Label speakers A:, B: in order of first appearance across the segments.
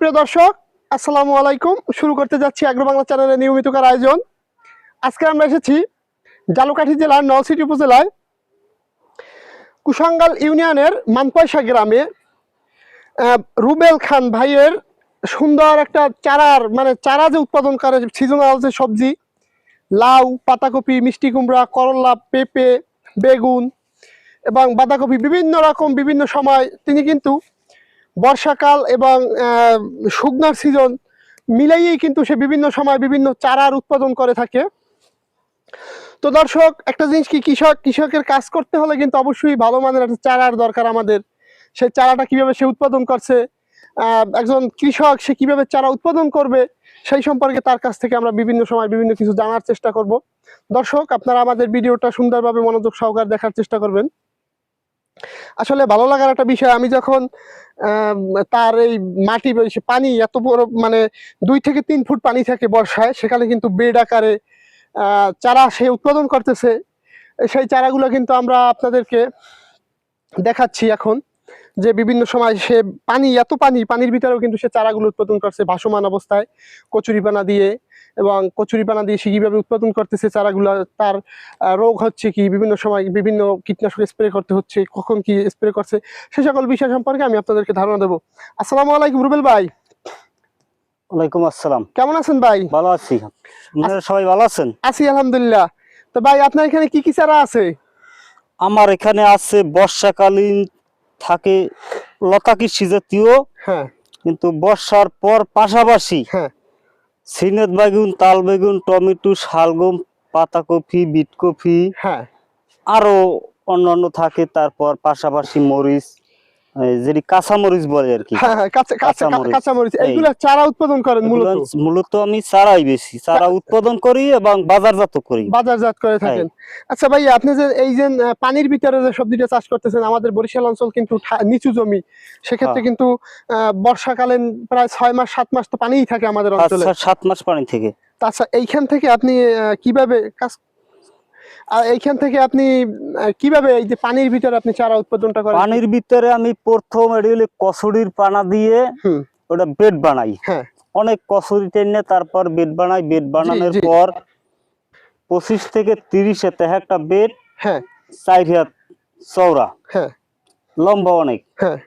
A: সুপ্রিয় দর্শক, আসসালামু আলাইকুম। শুরু করতে যাচ্ছি আগ্র বাংলা চ্যানেলের নিয়মিতকার আয়োজন। আজকে আমরা এসেছি জালুকাঠি জেলার নলসিটি উপজেলায়, কুশাঙ্গাল ইউনিয়নের মানপয়সা গ্রামে রুবেল খান ভাইয়ের সুন্দর একটা চারার মানে চারা যে উৎপাদন করে সিজনাল যে সবজি, লাউ, পাতাকপি, মিষ্টি কুমড়া, করলা, পেঁপে, বেগুন এবং বাঁধাকপি বিভিন্ন রকম বিভিন্ন সময় তিনি কিন্তু বর্ষাকাল এবং শুকনার সিজন মিলাইয়েই কিন্তু সে বিভিন্ন সময় বিভিন্ন চারার উৎপাদন করে থাকে। তো দর্শক, একটা জিনিস কি কৃষক, কৃষকের কাজ করতে হলে কিন্তু অবশ্যই ভালো মানের একটা চারার দরকার আমাদের। সেই চারাটা কীভাবে সে উৎপাদন করছে একজন কৃষক সে কীভাবে চারা উৎপাদন করবে, সেই সম্পর্কে তার কাছ থেকে আমরা বিভিন্ন সময় বিভিন্ন কিছু জানার চেষ্টা করব। দর্শক, আপনারা আমাদের ভিডিওটা সুন্দরভাবে মনোযোগ সহকারে দেখার চেষ্টা করবেন। আসলে ভালো লাগার একটা বিষয়, আমি যখন তার এই মাটি পানি এত বড় মানে দুই থেকে তিন ফুট পানি থাকে বর্ষায়, সেখানে কিন্তু বেড আকারে চারা সে উৎপাদন করতেছে। সেই চারাগুলো কিন্তু আমরা আপনাদেরকে দেখাচ্ছি এখন যে বিভিন্ন সময় সে পানি, এত পানি, পানির ভিতরেও কিন্তু সে চারাগুলো উৎপাদন করছে ভাসমান অবস্থায় কচুরিপানা দিয়ে। এবং কচুরিপানা দিয়ে সে কীভাবে উৎপাদন করতেছে চারাগুলো তার রোগ হচ্ছে কি বিভিন্ন সময় বিভিন্ন কীটনাশক স্প্রে করতে হচ্ছে কখন কি স্প্রে করছে সে সকল বিষয় সম্পর্কে আমি আপনাদেরকে ধারণা দেবো। আসসালামু আলাইকুম রুবেল ভাই।
B: ওয়ালাইকুম আসসালাম।
A: কেমন আছেন ভাই?
B: ভালো আছি। আপনারা সবাই ভালো আছেন?
A: আছি আলহামদুলিল্লাহ। তো ভাই আপনার এখানে কি কি চারা আছে?
B: আমার এখানে আছে বর্ষাকালীন থাকে লতা কৃষি জাতীয়।
A: হ্যাঁ।
B: কিন্তু বর্ষার পর পাশাপাশি
A: হ্যাঁ।
B: সিনেত বেগুন তাল বেগুন টমেটো শালগম পাতাকপি বিটকপি
A: হ্যাঁ।
B: আরও অন্যান্য থাকে তারপর পাশাপাশি মরিচ। যেটি কাঁচা বলে আর কি।
A: কাঁচা কাঁচা
B: কাঁচামরিচ।
A: কাঁচামরিচ।
B: এই।
A: এইগুলা চারা উৎপাদন করেন মূলত?
B: মূলত আমি চারাই বেশি। চারা উৎপাদন করি এবং বাজারজাত করি।
A: বাজারজাত করে থাকেন। আচ্ছা ভাই আপনি যে এই যে পানির ভিতরে যে সবজিটা চাষ করতেছেন আমাদের বরিশাল অঞ্চল কিন্তু নিচু জমি। সেক্ষেত্রে
B: হ্যাঁ।
A: কিন্তু আহ, বর্ষাকালীন প্রায় ছয় মাস সাত মাস তো পানিই থাকে আমাদের অঞ্চলে।
B: সাত মাস পানি থেকে।
A: আচ্ছা এইখান থেকে আপনি কীভাবে কাজ আর এইখান থেকে আপনি কীভাবে এই যে পানির ভিতরে আপনি চারা উৎপাদনটা করেন?
B: পানির ভিতরে আমি প্রথম এডিলে কচুরির পানা দিয়ে। ওটা বেড বানাই।
A: হ্যাঁ।
B: অনেক কচুরি টেনে তারপর বেড বানাই। বেড বানানোর পর পঁচিশ থেকে তিরিশ এতে একটা বেড
A: হ্যাঁ।
B: চার হাত চওড়া।
A: হ্যাঁ।
B: লম্বা অনেক।
A: হ্যাঁ।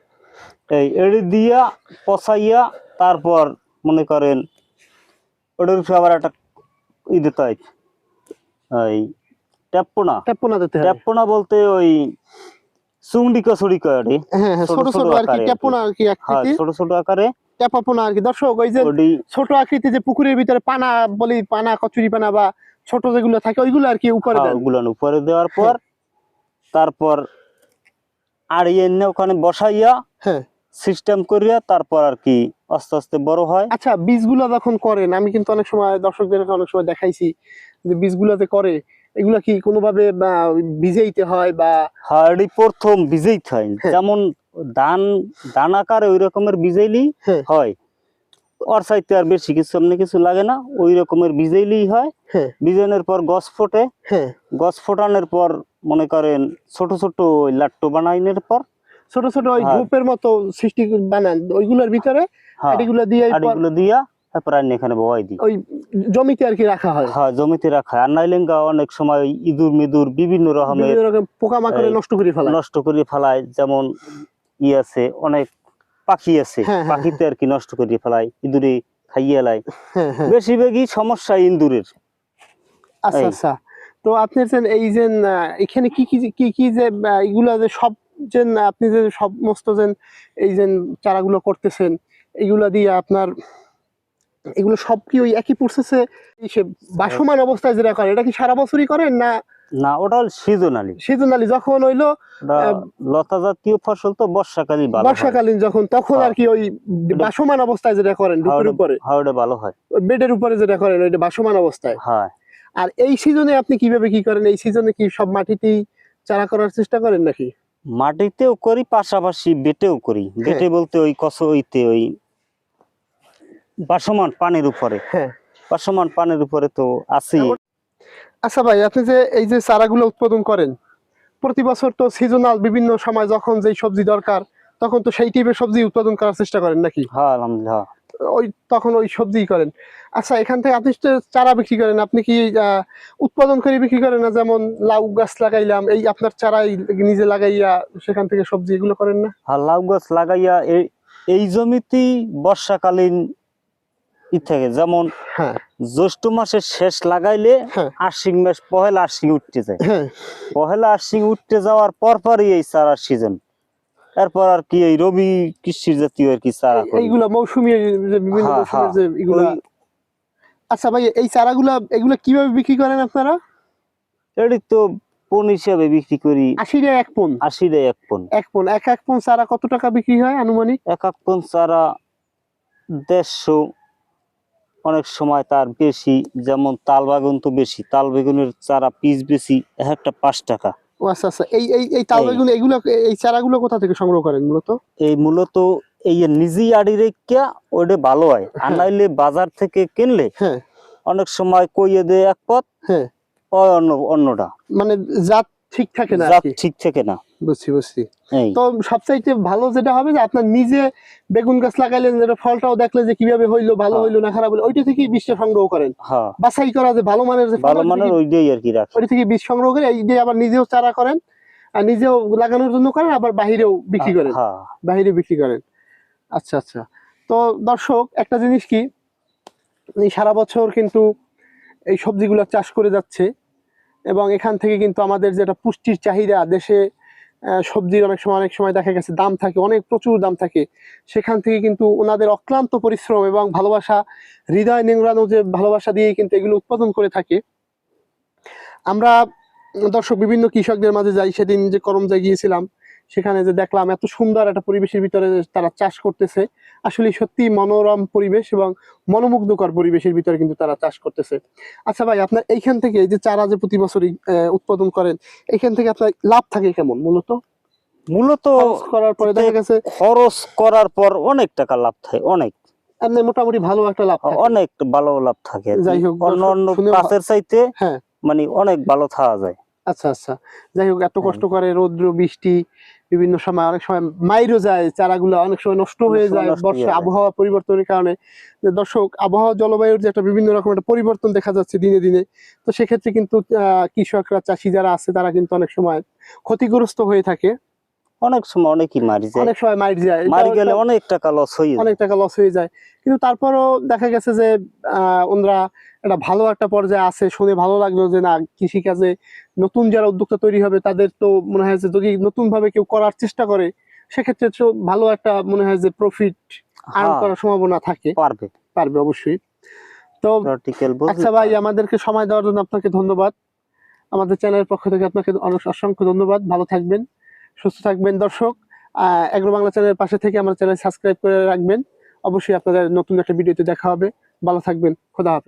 B: এই এড়ি দিয়া পচাইয়া তারপর মনে করেন ওটার উপরে আবার একটা ই দিতে হয়। ওই ট্যাপোনা
A: ট্যাপোনা দিতে হবে।
B: ট্যাপোনা বলতে ওই চুংডি কচুরি ওটি।
A: হ্যাঁ হ্যাঁ
B: ছোট
A: ছোট আর কি
B: আকারে আর কি।
A: কি
B: হ্যাঁ
A: আকৃতি
B: ছোট ছোট আকারে।
A: ট্যাপাপোনা আর কি। দর্শক ওই যে ছোট আকৃতি যে পুকুরের ভিতরে পানা বলি পানা কচুরি পানা বা ছোট যেগুলো থাকে ওইগুলো আর কি উপরে
B: হ্যাঁ,
A: দেন।
B: ওগুলান উপরে দেওয়ার পর তারপর আর এনে ওখানে বসাইয়া
A: হ্যাঁ।
B: সিস্টেম করিয়া তারপর আর কি আস্তে আস্তে বড় হয়।
A: আচ্ছা বীজগুলো যখন করেন আমি কিন্তু অনেক সময় দর্শকদের অনেক সময় দেখাইছি যে বীজগুলো যে করে এগুলা কি কোনোভাবে ভিজাইতে হয় বা
B: হাড়ি প্রথম বীজেই হয়।
A: হ্যাঁ।
B: যেমন ধান ধান আকারে ওই রকমের বীজাইলেই
A: হ্যাঁ।
B: হয়। ওর চাইতে আর বেশি কিছু কিছু লাগে না ওই রকমের বীজাইলেই হয়।
A: হ্যাঁ।
B: বীজানোর পর গছ ফোটে। গছ ফোটানোর পর মনে করেন ছোট ছোট লাট্টু বানাইনের পর
A: ছোট ছোট ওই। গ্রুপের মতো সৃষ্টি বানান ওইগুলোর ভিতরে দিয়ে
B: দিয়া তারপর আর এখানে দিই।
A: ওই জমিতে আর কি রাখা হয়?
B: হ্যাঁ জমিতে রাখা আর নাইলেঙ্গা অনেক সময় ইঁদুর মিদুর বিভিন্ন রকমের
A: পোকামাকড়ে নষ্ট করে
B: নষ্ট করে ফেলায়। যেমন ই আছে অনেক পাখি আছে
A: হ্যাঁ, হ্যাঁ,
B: পাখিতে আর কি নষ্ট করে ফেলায় ইঁদুরে খাইয়ে
A: হ্যাঁ হ্যাঁ।
B: বেশিরভাগই সমস্যা ইন্দুরের
A: আচ্ছা আচ্ছা। তো আপনি এই যে এখানে কি কি যে- কি কি যে এগুলা যে সব যে আপনি যে সমস্ত যে এই যে চারাগুলো করতেছেন এগুলা দিয়ে আপনার এগুলো সব কি ওই একই প্রসেসে বাসমান অবস্থায় যেটা করে এটা কি সারা বছরই করেন না
B: না ওটা সিজনালি
A: সিজনালি যখন হইল
B: লতা জাতীয় ফসল তো বর্ষাকালই ভালো
A: বর্ষাকালীন যখন তখন
B: হ্যাঁ।
A: আর কি ওই বাসমান অবস্থায় যেটা করেন
B: হ্যাঁ,
A: উপরে।
B: ওটা ভালো হয়।
A: বেডের উপরে যেটা করেন ওইটা বাসমান অবস্থায়।
B: হ্যাঁ।
A: আর এই সিজনে আপনি কীভাবে কি করেন? এই সিজনে কি সব মাটিতেই চারা করার চেষ্টা করেন নাকি?
B: মাটিতেও করি পাশাপাশি বেটেও করি।
A: হ্যাঁ।
B: বেটে বলতে ওই কস ওইতে ওই বাসমান পানির উপরে।
A: হ্যাঁ।
B: বাসমান পানির উপরে তো আছেই।
A: আচ্ছা ভাই আপনি যে এই যে চারাগুলো উৎপাদন করেন প্রতি বছর তো সিজনাল বিভিন্ন সময় যখন যেই সবজি দরকার তখন তো সেই টাইপের সবজি উৎপাদন করার চেষ্টা করেন নাকি?
B: হ্যাঁ আলহামদুলিল্লাহ।
A: ওই তখন ওই সবজি করেন। আচ্ছা এখান থেকে আপনি চারা বিক্রি করেন আপনি কি উৎপাদন করে বিক্রি করেন না? যেমন লাউ গাছ লাগাইলাম এই আপনার চারাই নিজে লাগাইয়া সেখান থেকে সবজি এগুলো করেন না?
B: আর লাউ গাছ লাগাইয়া এই এই জমিতেই বর্ষাকালীন ই থাকে। যেমন
A: হ্যাঁ।
B: জ্যৈষ্ঠ মাসের শেষ লাগাইলে
A: হ্যাঁ।
B: আশ্বিন মাস পহেলা আশ্বিন উঠতে যায়।
A: হ্যাঁ।
B: পহেলা আশ্বিন উঠতে যাওয়ার পর পরই এই চারার সিজন। এরপর আর কি এই রবি কৃষির জাতীয় আর কি চারা
A: এইগুলা মৌসুমী বিভিন্ন এগুলা। আচ্ছা ভাই এই চারাগুলা এগুলা কীভাবে বিক্রি করেন আপনারা?
B: এটি তো পণ হিসাবে বিক্রি করি।
A: আশি টাকা এক পন
B: আশি দেয় এক পণ।
A: এক পন এক এক পন চারা কত টাকা বিক্রি হয় আনুমানিক?
B: এক এক পণ চারা দেড়শো অনেক সময় তার বেশি যেমন তাল বেগুন তো বেশি তাল বেগুনের চারা পিস বেশি এক একটা পাঁচ টাকা।
A: ও আচ্ছা আচ্ছা এই এই এই তাল বেগুন এগুলো এই চারাগুলো কোথা থেকে সংগ্রহ করেন মূলত?
B: এই মূলত এই যে নিজেই আড়ি রেখা ওটা ভালো হয় আর
A: হ্যাঁ।
B: নাইলে বাজার থেকে কিনলে
A: হ্যাঁ।
B: অনেক সময় কইয়ে দেয় এক পথ
A: হ্যাঁ।
B: অন্য অন্যটা।
A: মানে জাত ঠিক থাকে না
B: জাত ঠিক থেকে না।
A: বুঝছি বুঝছি। তো সবচাইতে ভালো যেটা হবে যে আপনার নিজে বেগুন গাছ লাগাইলেন যেটা ফলটাও দেখলে যে কীভাবে হইল ভালো
B: হ্যাঁ।
A: হইল না খারাপ হইল ওইটা থেকেই বীজটা সংগ্রহ করেন।
B: হ্যাঁ।
A: বাছাই করা যে ভালো মানের যে
B: ভালো মানের
A: থেকে-
B: ওইটাই আর কি
A: ওইটা থেকে বীজ সংগ্রহ করে এই যে আবার নিজেও চারা করেন আর নিজেও লাগানোর জন্য করেন আবার বাহিরেও বিক্রি করেন।
B: হ্যাঁ।
A: বাহিরে বিক্রি করেন। আচ্ছা আচ্ছা। তো দর্শক একটা জিনিস কি? সারা বছর কিন্তু এই সবজিগুলো চাষ করে যাচ্ছে এবং এখান থেকে কিন্তু আমাদের যেটা পুষ্টির চাহিদা দেশে সবজির অনেক সময় অনেক সময় দেখা গেছে দাম থাকে, অনেক প্রচুর দাম থাকে। সেখান থেকে কিন্তু ওনাদের অক্লান্ত পরিশ্রম এবং ভালোবাসা, হৃদয় নিংড়ানো যে ভালোবাসা দিয়ে কিন্তু এগুলো উৎপাদন করে থাকে। আমরা দর্শক, বিভিন্ন কৃষকদের মাঝে যাই, সেদিন যে করমজায় গিয়েছিলাম সেখানে যে দেখলাম এত সুন্দর একটা পরিবেশের ভিতরে তারা চাষ করতেছে আসলে সত্যি মনোরম পরিবেশ এবং মনোমুগ্ধকর পরিবেশের ভিতরে কিন্তু তারা চাষ করতেছে। আচ্ছা ভাই আপনার এইখান থেকে এই যে চারা যে প্রতি বছরই উৎপাদন করেন এইখান থেকে আপনার লাভ থাকে কেমন মূলত?
B: মূলত
A: করার পরে দেখা গেছে
B: খরচ করার পর অনেক টাকা লাভ থাকে অনেক।
A: এমনি মোটামুটি ভালো একটা লাভ থাকে।
B: অনেক ভালো লাভ থাকে।
A: যাই হোক,
B: অন্য অন্য চাইতে
A: হ্যাঁ।
B: মানে অনেক ভালো থাকা যায়।
A: আচ্ছা আচ্ছা। যাই হোক এত
B: হ্যাঁ।
A: কষ্ট করে রৌদ্র বৃষ্টি বিভিন্ন সময় অনেক সময় মাইরও যায় চারাগুলো অনেক সময় নষ্ট হয়ে যায় বর্ষা আবহাওয়া পরিবর্তনের কারণে। দর্শক আবহাওয়া জলবায়ুর যে একটা বিভিন্ন রকম একটা পরিবর্তন দেখা যাচ্ছে দিনে দিনে তো সেক্ষেত্রে কিন্তু আহ, কৃষকরা চাষি যারা আছে তারা কিন্তু অনেক সময় ক্ষতিগ্রস্ত হয়ে থাকে।
B: অনেক সময় অনেকই মারি যায়।
A: অনেক সময় মাইর যায়।
B: মারি গেলে অনেক টাকা লস হয়ে
A: অনেক টাকা লস হয়ে যায়। কিন্তু তারপরও দেখা গেছে যে ওনারা একটা ভালো একটা পর্যায়ে আছে। শুনে ভালো লাগল যে না কৃষিকাজে নতুন যারা উদ্যোক্তা তৈরি হবে তাদের তো মনে হয় যে যদি নতুন ভাবে কেউ করার চেষ্টা করে সেক্ষেত্রে তো ভালো একটা মনে হয় যে প্রফিট আর্ন
B: হ্যাঁ,
A: করার সম্ভাবনা থাকে।
B: পারবে।
A: পারবে অবশ্যই। তো আচ্ছা ভাই আমাদেরকে সময় দেওয়ার জন্য আপনাকে ধন্যবাদ। আমাদের চ্যানেলের পক্ষ থেকে আপনাকে অনেক অসংখ্য ধন্যবাদ। ভালো থাকবেন। সুস্থ থাকবেন দর্শক। এগ্রো বাংলা চ্যানেলের পাশে থেকে আমার চ্যানেল সাবস্ক্রাইব করে রাখবেন। অবশ্যই আপনাদের নতুন একটা ভিডিওতে দেখা হবে। ভালো থাকবেন। খোদা হাফেজ।